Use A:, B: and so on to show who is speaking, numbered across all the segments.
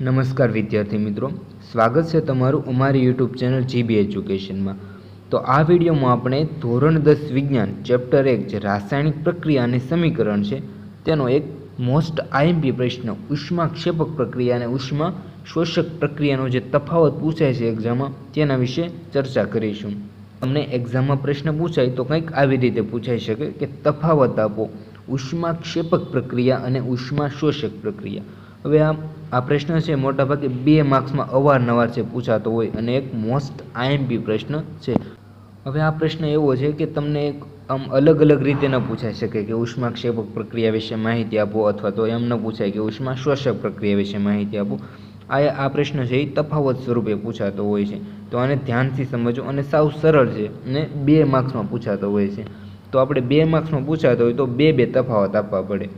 A: નમસ્કાર વિદ્યાર્થી મિત્રો. સ્વાગત છે તમારું અમારી યુટ્યુબ ચેનલ જીબી એજ્યુકેશનમાં તો આ વિડીયોમાં આપણે ધોરણ દસ વિજ્ઞાન, ચેપ્ટર એક જે રાસાયણિક પ્રક્રિયા અને સમીકરણ છે, તેનો એક મોસ્ટ આઈએમપી પ્રશ્ન, ઉષ્માક્ષેપક પ્રક્રિયા અને ઉષ્મા શોષક પ્રક્રિયાનો જે તફાવત પૂછાય છે એક્ઝામમાં તેના વિશે ચર્ચા કરીશું. તમને એક્ઝામમાં પ્રશ્ન પૂછાય તો કંઈક આવી રીતે પૂછાઈ શકે કે તફાવત આપો, ઉષ્માક્ષેપક પ્રક્રિયા અને ઉષ્મા શોષક પ્રક્રિયા. હવે આ આ પ્રશ્ન છે, મોટાભાગે બે માર્ક્સમાં અવારનવાર છે પૂછાતો હોય અને એક મોસ્ટ આઈએમપી પ્રશ્ન છે. હવે આ પ્રશ્ન એવો છે કે તમને એક આમ અલગ અલગ રીતે ન પૂછાઈ શકે કે ઉષ્માક્ષેપક પ્રક્રિયા વિશે માહિતી આપો અથવા તો એમ ન પૂછાય કે ઉષ્મા શોષક પ્રક્રિયા વિશે માહિતી આપો. આ આ પ્રશ્ન છે એ તફાવત સ્વરૂપે પૂછાતો હોય છે. તો આને ધ્યાનથી સમજો અને સાવ સરળ છે અને બે માર્ક્સમાં પૂછાતો હોય છે. તો આપણે બે માર્ક્સમાં પૂછાતો હોય તો બે બે તફાવત આપવા પડે.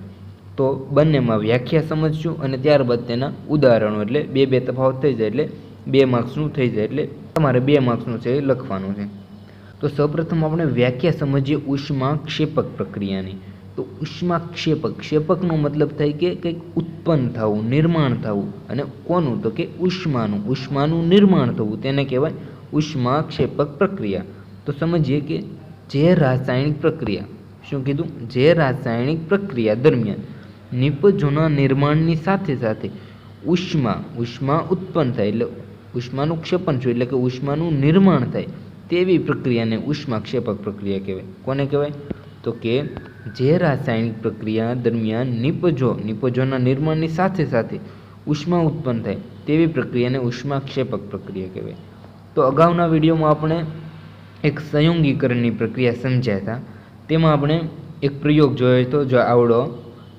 A: તો બંનેમાં વ્યાખ્યા સમજશું અને ત્યારબાદ તેના ઉદાહરણો એટલે બે બે તફાવત થઈ જાય એટલે બે માર્ક્સનું થઈ જાય એટલે તમારે બે માર્ક્સનું છે એ લખવાનું છે. તો સૌપ્રથમ આપણે વ્યાખ્યા સમજીએ ઉષ્મા ક્ષેપક પ્રક્રિયાની. તો ઉષ્મા ક્ષેપક ક્ષેપકનો મતલબ થાય કે કંઈક ઉત્પન્ન થવું, નિર્માણ થવું અને કોનું? તો કે ઉષ્માનું. ઉષ્માનું નિર્માણ થવું, તેને કહેવાય ઉષ્મા ક્ષેપક પ્રક્રિયા. તો સમજીએ કે જે રાસાયણિક પ્રક્રિયા. શું કીધું? જે રાસાયણિક પ્રક્રિયા દરમિયાન નિપજોના નિર્માણની સાથે સાથે ઉષ્મા ઉષ્મા ઉત્પન્ન થાય એટલે ઉષ્માનું ક્ષેપણ છું, એટલે કે ઉષ્માનું નિર્માણ થાય તેવી પ્રક્રિયાને ઉષ્માક્ષેપક પ્રક્રિયા કહેવાય. કોને કહેવાય? તો કે જે રાસાયણિક પ્રક્રિયા દરમિયાન નિપજો નિપજોના નિર્માણની સાથે સાથે ઉષ્મા ઉત્પન્ન થાય તેવી પ્રક્રિયાને ઉષ્માક્ષેપક પ્રક્રિયા કહેવાય. તો અગાઉના વિડીયોમાં આપણે એક સંયોગીકરણની પ્રક્રિયા સમજ્યા હતા. તેમાં આપણે એક પ્રયોગ જોયો હતો, જો આવડો.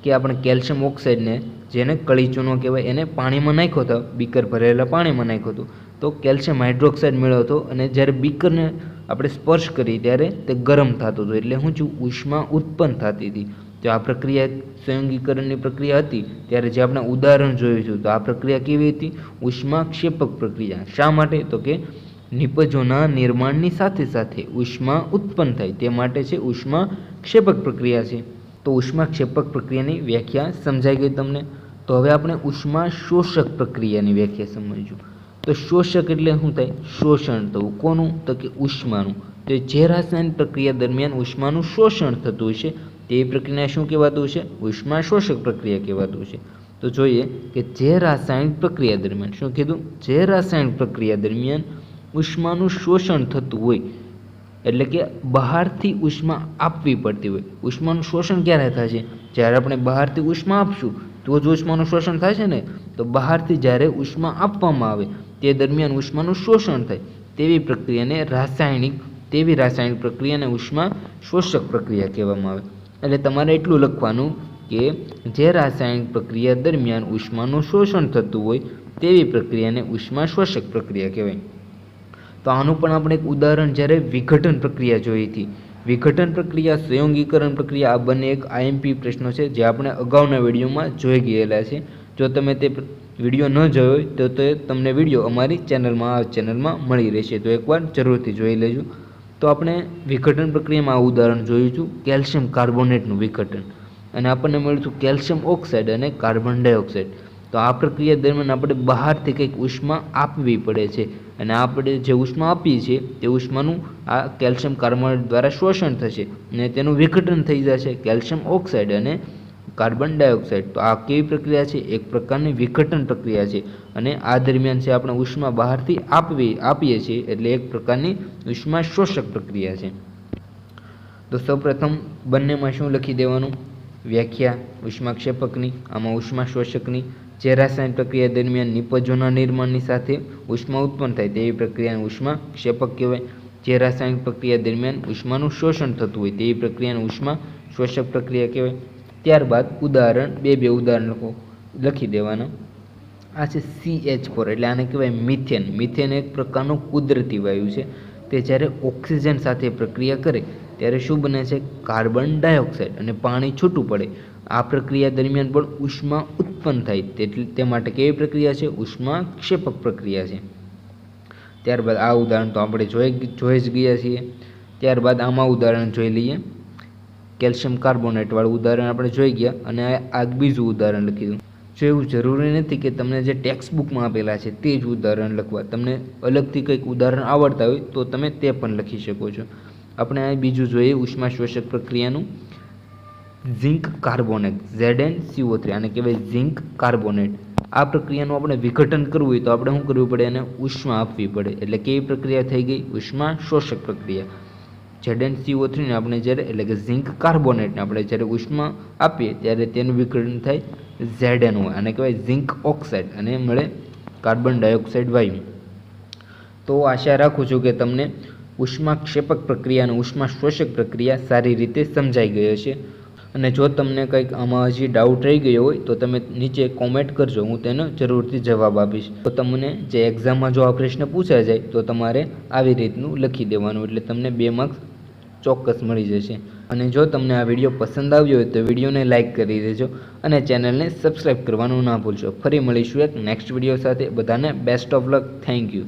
A: કે આપણે કેલ્શિયમ ઓક્સાઇડને જેને કળીચૂનો કહેવાય એને પાણીમાં નાખ્યો હતો બીકર ભરેલા પાણીમાં નાખ્યો હતો તો કેલ્શિયમ હાઇડ્રોક્સાઇડ મેળવ્યો હતો અને જ્યારે બીકરને આપણે સ્પર્શ કરી ત્યારે તે ગરમ થતું હતું. એટલે શું છું ઉષ્મા ઉત્પન્ન થતી હતી. તો આ પ્રક્રિયા સંયોગીકરણની પ્રક્રિયા હતી. ત્યારે જે આપણે ઉદાહરણ જોયું છું, તો આ પ્રક્રિયા કેવી હતી? ઉષ્મા ક્ષેપક પ્રક્રિયા. શા માટે? તો કે નિપજોના નિર્માણની સાથે સાથે ઉષ્મા ઉત્પન્ન થાય. તે માટે છે ઉષ્મા ક્ષેપક પ્રક્રિયા છે. તો ઉષ્મા ક્ષેપક પ્રક્રિયાની વ્યાખ્યા સમજાઈ ગઈ તમને? તો હવે આપણે ઉષ્મા શોષક પ્રક્રિયાની વ્યાખ્યા સમજીશું. તો શોષક એટલે શું થાય? શોષણ. થવું કોનું? તો કે ઉષ્માનું. તો જે રાસાયણિક પ્રક્રિયા દરમિયાન ઉષ્માનું શોષણ થતું છે. તે પ્રક્રિયા શું કહેવાતું છે ઉષ્મા શોષક પ્રક્રિયા કહેવાતું છે તો જોઈએ કે જે રાસાયણિક પ્રક્રિયા દરમિયાન શું કીધું? જે રાસાયણિક પ્રક્રિયા દરમિયાન ઉષ્માનું શોષણ થતું હોય. એટલે કે બહારથી ઉષ્મા આપવી પડતી હોય. ઉષ્માનું શોષણ ક્યારે થશે જ્યારે આપણે બહારથી ઉષ્મા આપશું, તો જ ઉષ્માનું શોષણ થાય છે ને? તો બહારથી જ્યારે ઉષ્મા આપવામાં આવે, તે દરમિયાન ઉષ્માનું શોષણ થાય. તેવી પ્રક્રિયાને રાસાયણિક, તેવી રાસાયણિક પ્રક્રિયાને ઉષ્મા શોષક પ્રક્રિયા કહેવામાં આવે. એટલે તમારે એટલું લખવાનું કે જે રાસાયણિક પ્રક્રિયા દરમિયાન ઉષ્માનું શોષણ થતું હોય, તેવી પ્રક્રિયાને ઉષ્મા શોષક પ્રક્રિયા કહેવાય. તો આનું પણ આપણે એક ઉદાહરણ જ્યારે વિઘટન પ્રક્રિયા જોઈ હતી. વિઘટન પ્રક્રિયા સંયોગીકરણ પ્રક્રિયા, આ બંને એક આઈએમપી પ્રશ્નો છે જે આપણે અગાઉના વિડીયોમાં જોઈ ગયેલા છે. જો તમે તે વીડિયો ન જોયો હોય તો તે તમને વીડિયો અમારી ચેનલમાં, આ ચેનલમાં મળી રહેશે. તો એકવાર જરૂરથી જોઈ લેજો. તો આપણે વિઘટન પ્રક્રિયામાં આ ઉદાહરણ જોયું છું કેલ્શિયમ કાર્બોનેટનું વિઘટન. અને આપણને મળ્યું છું કેલ્શિયમ ઓક્સાઇડ અને કાર્બન ડાયોક્સાઇડ. તો આ પ્રક્રિયા દરમિયાન આપણે બહારથી કંઈક ઉષ્મા આપવી પડે છે. અને આપણે જે ઉષ્મા આપીએ છીએ, તે ઉષ્માનું આ કેલ્શિયમ કાર્બોનેટ દ્વારા શોષણ થશે અને તેનું વિઘટન થઈ જશે કેલ્શિયમ ઓક્સાઇડ અને કાર્બન ડાયોક્સાઇડ. તો આ કેવી પ્રક્રિયા છે? એક પ્રકારની વિઘટન પ્રક્રિયા છે. અને આ દરમિયાન છે આપણે ઉષ્મા બહારથી આપવી, આપીએ છીએ એટલે એક પ્રકારની ઉષ્મા શોષક પ્રક્રિયા છે. તો સૌપ્રથમ બંનેમાં શું લખી દેવાનું? વ્યાખ્યા ઉષ્માક્ષેપકની, આમાં ઉષ્મા શોષકની જે રાસાયણિક પ્રક્રિયા દરમિયાન નિપજોના નિર્માણની સાથે ઉષ્મા ઉત્પન્ન થાય તેવી પ્રક્રિયાને ઉષ્મા ક્ષેપક કહેવાય. જે રાસાયણિક પ્રક્રિયા દરમિયાન ઉષ્માનું શોષણ થતું હોય તેવી પ્રક્રિયાને ઉષ્મા શોષક પ્રક્રિયા કહેવાય. ત્યારબાદ ઉદાહરણ, બે બે ઉદાહરણ લખો, લખી દેવાના. આ છે સી એચ ફોર એટલે આને કહેવાય મિથેન. મિથેન એક પ્રકારનું કુદરતી વાયુ છે. તે જ્યારે ઓક્સિજન સાથે પ્રક્રિયા કરે, ત્યારે શું બને છે? કાર્બન ડાયોક્સાઇડ અને પાણી છૂટું પડે. આ પ્રક્રિયા દરમિયાન પણ ઉષ્મા ઉત્પન્ન થાય તેટલી તે માટે કેવી પ્રક્રિયા છે? ઉષ્મા ક્ષેપક પ્રક્રિયા છે. ત્યારબાદ આ ઉદાહરણ તો આપણે જોઈ જોઈ જ ગયા છીએ. ત્યારબાદ આમાં ઉદાહરણ જોઈ લઈએ. કેલ્શિયમ કાર્બોનેટવાળું ઉદાહરણ આપણે જોઈ ગયા અને આ બીજું ઉદાહરણ લખી દઉં જો એવું જરૂરી નથી કે તમને જે ટેક્સ્ટ બુકમાં આપેલા છે તે જ ઉદાહરણ લખવા. તમને અલગથી કંઈક ઉદાહરણ આવડતા હોય તો તમે તે પણ લખી શકો છો. આપણે આ બીજું જોઈએ ઉષ્મા શોષક પ્રક્રિયાનું. Zinc carbonate, Z N CO three, આને કહેવાય ઝિંક કાર્બોનેટ. આ પ્રક્રિયાનું આપણે વિઘટન કરવું હોય તો આપણે શું કરવું પડે? એને ઉષ્મા આપવી પડે. એટલે કેવી પ્રક્રિયા થઈ ગઈ, ઉષ્મા શોષક પ્રક્રિયા. ઝેડ એન સીઓ થ્રીને આપણે જ્યારે, એટલે કે ઝિંક કાર્બોનેટને આપણે જ્યારે ઉષ્મા આપીએ, ત્યારે તેનું વિઘટન થાય ઝેડ એન હોય આને કહેવાય ઝિંક ઓક્સાઇડ, અને મળે કાર્બન ડાયોક્સાઇડ વાયુ. તો આશા રાખું છું કે તમને ઉષ્માક્ષેપક પ્રક્રિયા અને ઉષ્મા શોષક પ્રક્રિયા સારી રીતે સમજાઈ ગઈ હશે. અને જો તમને કંઈક આમાં હજી ડાઉટ રહી ગયો હોય, તો તમે નીચે કોમેન્ટ કરજો, હું તેનો જરૂરથી જવાબ આપીશ. તો તમને જે એક્ઝામમાં જો આ પ્રશ્ન પૂછાઈ જાય, તો તમારે આવી રીતનું લખી દેવાનું, એટલે તમને બે માર્ક્સ ચોક્કસ મળી જશે. અને જો તમને આ વીડિયો પસંદ આવ્યો હોય, તો વિડીયોને લાઇક કરી દેજો અને ચેનલને સબસ્ક્રાઈબ કરવાનું ના ભૂલશો. ફરી મળીશું એક નેક્સ્ટ વીડિયો સાથે. બધાને best of luck thank you